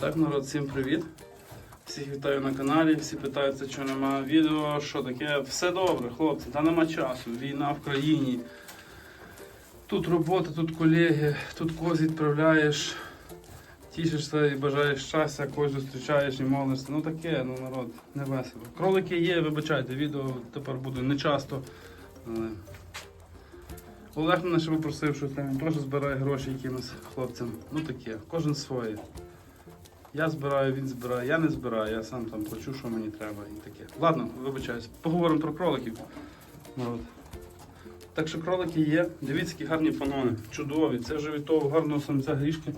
Так, народ, всім привіт. Всіх вітаю на каналі. Всі питаються, що немає відео, що таке. Все добре, хлопці, та нема часу. Війна в країні. Тут робота, тут колеги, тут когось відправляєш, тішишся і бажаєш щастя, когось зустрічаєш і молишся. Ну таке, ну народ, не весело. Кролики є, вибачайте, відео тепер буде не часто. Але... Олег мене ще попросив, що він теж збирає гроші якимось хлопцям. Ну таке, кожен своє. Я збираю, він збирає, я не збираю, я сам там плачу, що мені треба і таке. Ладно, вибачаюсь, поговоримо про кроликів. Народ. Так що кролики є. Дивіться, які гарні панони. Чудові. Це вже від того гарного самця грішки.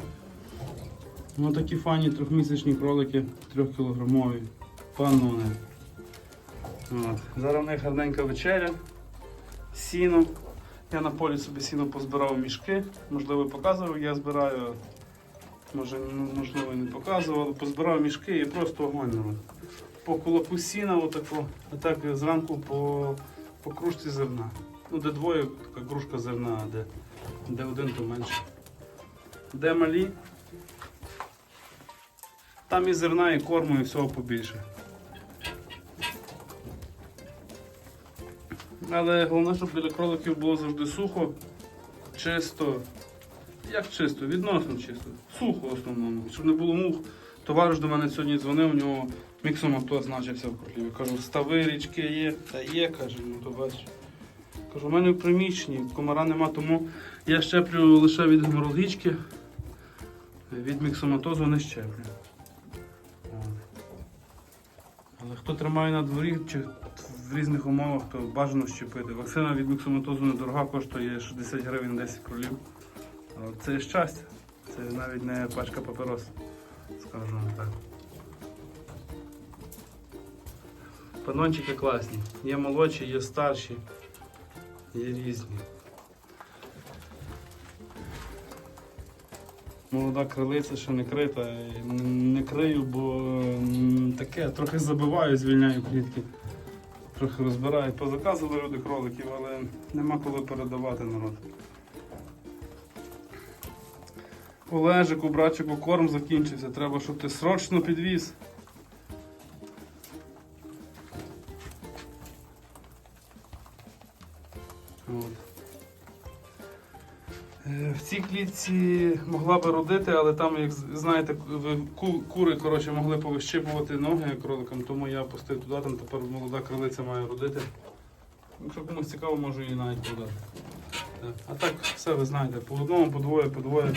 Ну такі фані трьохмісячні кролики, трьохкілограмові. Панони. Зараз в них гарненька вечеря. Сіно. Я на полі собі сіно позбирав мішки. Можливо, показував, я збираю. Може, можливо, і не показував, але позбирав мішки і просто огонь народ. По кулаку сіна, отако, отак зранку по, по кружці зерна. Ну, де двоє, така кружка зерна, а де, де один, то менше. Де малі, там і зерна, і корму, і всього побільше. Але головне, щоб біля кроликів було завжди сухо, чисто. Як чисто, відносно чисто. Сухо в основному. Щоб не було мух. Товариш до мене сьогодні дзвонив, у нього міксом авто значився в Корліві. Кажу, стави річки є. Та є, каже, ну то бачиш. Кажу, у мене в приміщенні, комара нема, тому я щеплю лише від геморрагічки, від міксоматозу не щеплю. Але хто тримає на дворі чи в різних умовах, то бажано щепити. Вакцина від міксоматозу недорога, коштує 60 гривень 10 кролів. Але Це щастя. Це навіть не пачка паперос, скажу так. Панончики класні. Є молодші, є старші, є різні. Молода крилиця ще не крита. Не крию, бо таке, трохи забиваю, звільняю клітки. Трохи розбираю. Позаказували люди кроликів, але нема коли передавати народ. Олежику, братчику, корм закінчився. Треба, щоб ти срочно підвіз. Е, В цій клітці могла би родити, але там, як знаєте, кури коротше, могли повищипувати ноги кроликам, тому я пустив туди, там тепер молода крилиця має родити. Якщо комусь цікаво, можу її навіть продати. Так. А так, все ви знаєте, по одному, по двоє, по двоє.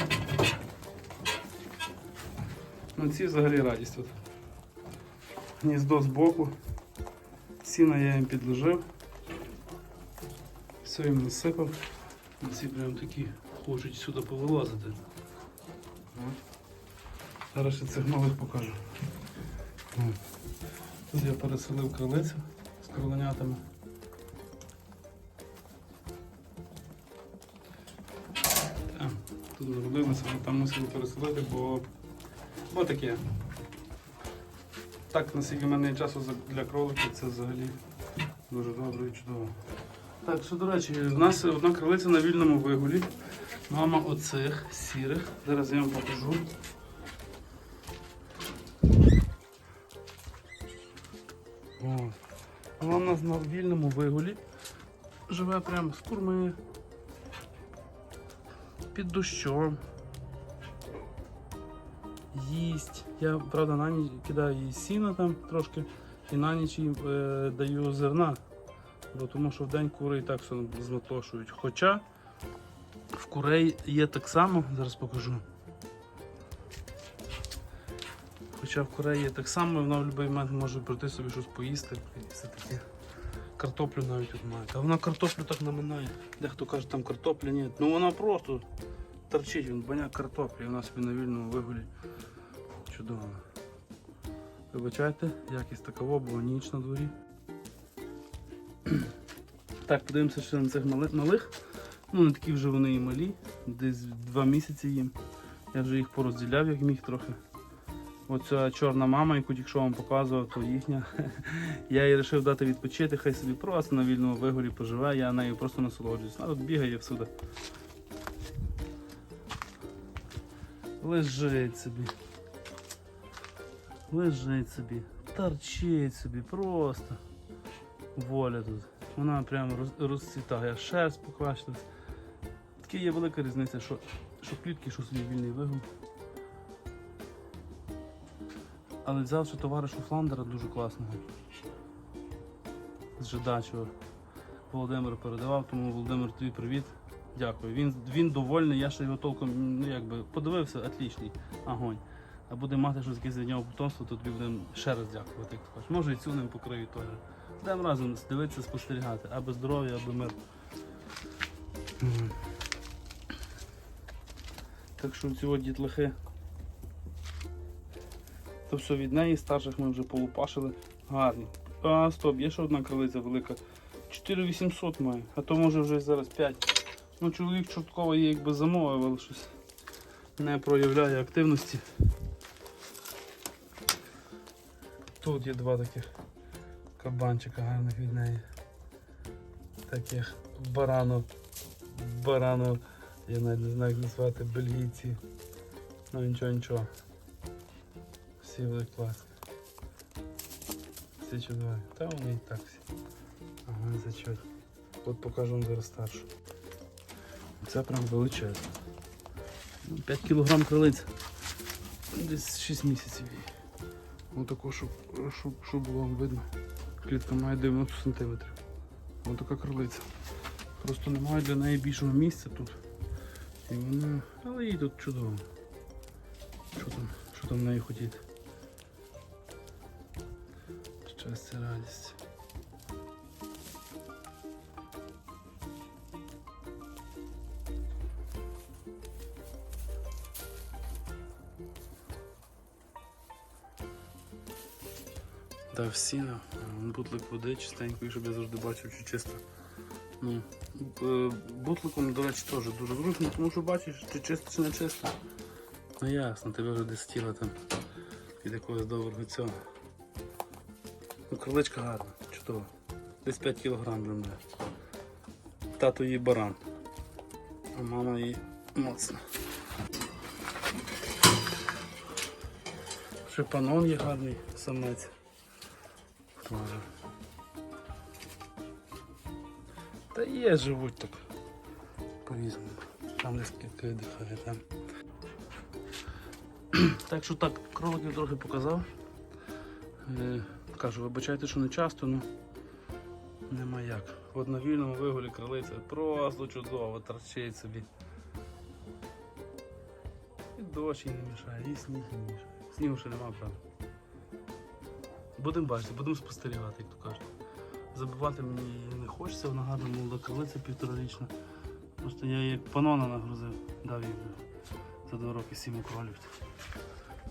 Ну ці взагалі радість тут. Гніздо збоку. Сіна я їм підложив. Все їм насипав. Ці прям такі хочуть сюди повилазити. Зараз ще цих малих покажу. Тут я переселив крилицю з кроленятами. Тут народилися, але там мусили переселити, бо Бо таке. Так, наскільки в мене є часу для кроликів, це взагалі дуже добре і чудово. Так, що до речі, в нас одна кролиця на вільному вигулі. Мама оцих сірих. Зараз я вам покажу. Вона в нас на вільному вигулі. Живе прямо з курми. Під дощом їсть. Я, правда, на ніч кидаю їй сіна там трошки і на ніч їй е, даю зерна, бо тому що в день кури і так все злотошують. Хоча в курей є так само, зараз покажу. Хоча в курей є так само, вона в будь-який момент може прийти собі щось поїсти і все таке. Картоплю навіть тут має. А вона картоплю так наминає. Дехто каже, там картопля ні. Ну вона просто торчить, він баняк картоплі, і вона собі на вільному вигулі. Чудово. Вибачайте, якість такова, бо ніч на дворі. Так, подивимося ще на цих малих. малих. Ну, не такі вже вони і малі, десь два місяці їм. Я вже їх порозділяв, як міг трохи. Оця чорна мама, яку тільки що вам показував, то їхня. Я їй вирішив дати відпочити, хай собі просто на вільному вигорі поживе, я нею просто насолоджуюсь. А тут бігає всюди. Лежить собі. Лежить собі, торчить собі, просто воля тут. Вона прямо роз- розцвітає, шерсть покращилась. Таке є велика різниця, що, що клітки, що собі вільний вигул. Але взяв ще товаришу Фландера дуже класного. З Жидачого. Володимир передавав, тому Володимир тобі привіт. Дякую. Він, він довольний, я ще його толком ну, якби, подивився, отлічний огонь. А буде мати щось якесь від нього потомство, то тобі будемо ще раз дякувати, як ти кажеш. Може і цю ним покрию теж. Будемо разом дивитися, спостерігати, аби здоров'я, аби мир. Так що ці от дітлахи. То все від неї, старших ми вже полупашили. Гарні. А, стоп, є ще одна крилиця велика. 4800 має, а то може вже зараз 5. Ну, чоловік чортково її якби замовив, але щось не проявляє активності. Тут є два таких кабанчика гарних від неї. Таких барано. Барано. Я навіть не знаю, як назвати бельгійці. Ну нічого, нічого. Класні. Всі чудові. Та вони і так всі. Ага, зачет. От покажу зараз старшу. Це прям величезно. Ну, 5 кілограм крилиць. Десь 6 місяців. Ось таку, щоб, щоб, щоб було вам видно. Клітка має 90 см. Ось така крилиця. Просто немає для неї більшого місця тут. І вона... Але їй тут чудово. Що там, що там в неї хотіти? Щастя, радість. Дав сіна, бутлик води чистенької, щоб я завжди бачив, чи чисто. Ну, е, бутликом, до речі, теж дуже зручно, тому що бачиш, чи чисто, чи не чисто. Ну ясно, тебе вже десь тіло там від якогось доброго цього. Ну, криличка гарна, чудова. Десь 5 кг для. Тато її баран, а мама її моцна. Ще панон є гарний самець. Тоже. Та є, живуть так. По-різному. Там десь клітки дихає, там. так що так, кроликів трохи показав. Кажу, вибачайте, що не часто, ну нема як. От на вільному вигулі кролиця просто чудово, торчить собі. І дощ не мішає, і сніг не мішає. Снігу ще нема, правда. Будемо бачити, будемо спостерігати, як то кажуть. Забивати мені не хочеться, вона гарна молода крилиця півторарічна. Просто я її панона нагрузив, дав їй за два роки сім кролів.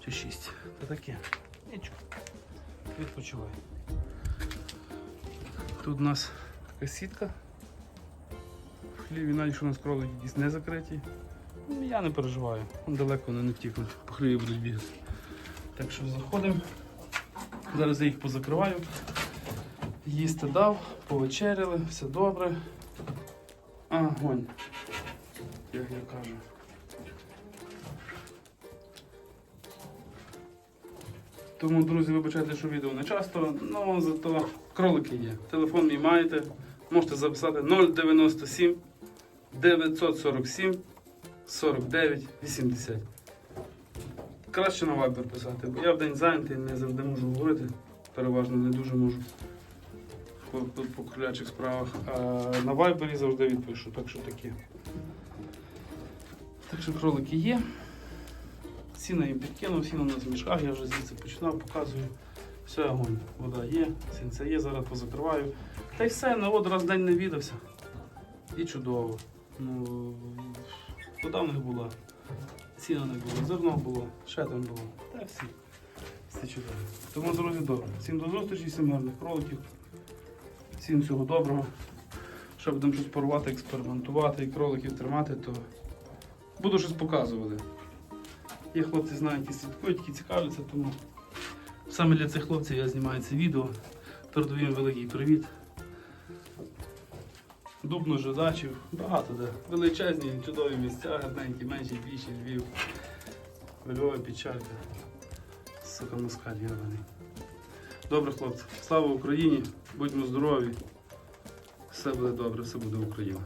Чи шість. Та таке. Нічого. Відпочивай. Тут у нас така сітка. В хліві навіть що у нас кролики якісь не закриті. Ну, Я не переживаю. Далеко вони не втікнуть, по хліві будуть бігати. Так що заходимо. Зараз я їх позакриваю. Їсти дав, повечеряли, все добре. А, гонь. Як я кажу. Тому, друзі, вибачайте, що відео не часто, але зато кролики є. Телефон мій маєте. Можете записати 097 947 49 80. Краще на Viber писати, бо я в день зайнятий, не завжди можу говорити. Переважно не дуже можу по, по, по кролячих справах. А на Viber завжди відпишу, так що таке. Так що кролики є. Сіна їм підкинув, сіно у нас в мішках, я вже звідси починав, показую. Все, огонь, вода є, сінце є, зараз позакриваю. Та й все, на от раз в день не відався. І чудово. Ну, вода в них була, сіна не було, зерно було, ще там було. Та всі. Все чудово. Тому, друзі, добре. Всім до зустрічі, всім гарних кроликів. Всім всього доброго. Ще будемо щось порувати, експериментувати і кроликів тримати, то буду щось показувати. Є хлопці знають, які слідкують, які цікавляться, тому саме для цих хлопців я знімаю це відео. Передаю їм великий привіт. Дубно жидачів, багато де. Величезні, чудові місця, гарненькі, менші, більші, Львів. Львова печалька. сука, москаль єваний. Добре, хлопці. Слава Україні! Будьмо здорові! Все буде добре, все буде Україна.